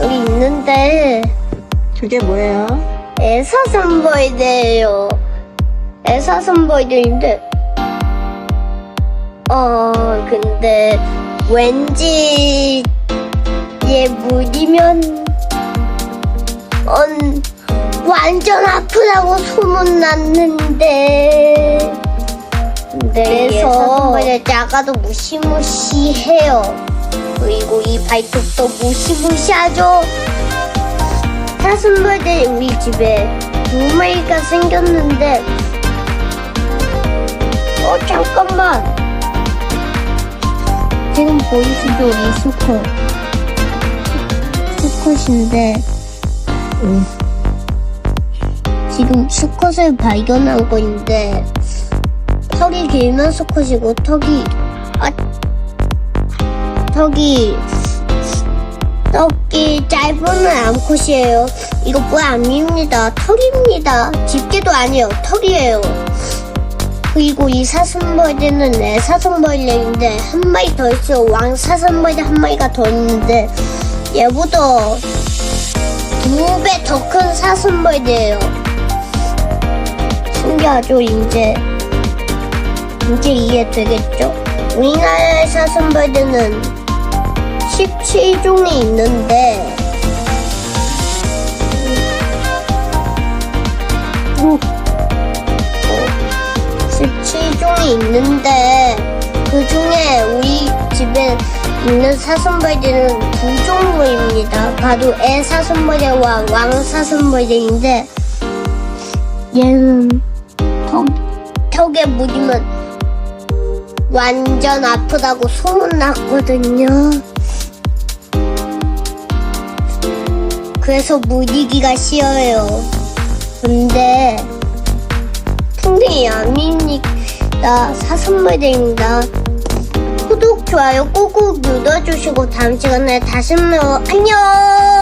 여기 있는데 그게 뭐예요? 애사슴벌레예요. 애사슴벌레인데 어 근데 왠지 얘 물리면 언 완전 아프다고 소문 났는데 그래서 사슴벌레 작아도 무시무시해요. 그리고 이 발톱도 무시무시하죠. 사슴벌레 우리 집에 두 마리가 생겼는데 어 잠깐만 지금 보이시죠 이 수컷 수컷인데 음. 지금 수컷을 발견한 거인데 턱이 길면 수컷이고 턱이 아 턱이 턱이 짧으면 암컷이에요. 이거 뭐야 아닙니다. 턱입니다. 집게도 아니에요. 턱이에요. 그리고 이 사슴벌레는 내 사슴벌레인데 한 마리 더 있어요. 왕 사슴벌레 한 마리가 더 있는데 얘보다 두 배 더 큰 사슴벌레예요. 신기하죠 이제 이제 이해되겠죠? 우리나라의 사슴벌레는 17종이 있는데 오, 17종이 있는데 그 중에 우리 집에 있는 사슴벌레는 두 종류입니다. 바로 애 사슴벌레와 왕 사슴벌레인데 얘는 턱, 턱에 물리면 완전 아프다고 소문났거든요. 그래서 무디기가 싫어요. 근데 풍뎅이 아닙니다. 사슴벌레입니다. 구독, 좋아요 꾹꾹 눌러주시고 다음 시간에 다시 만나요. 안녕!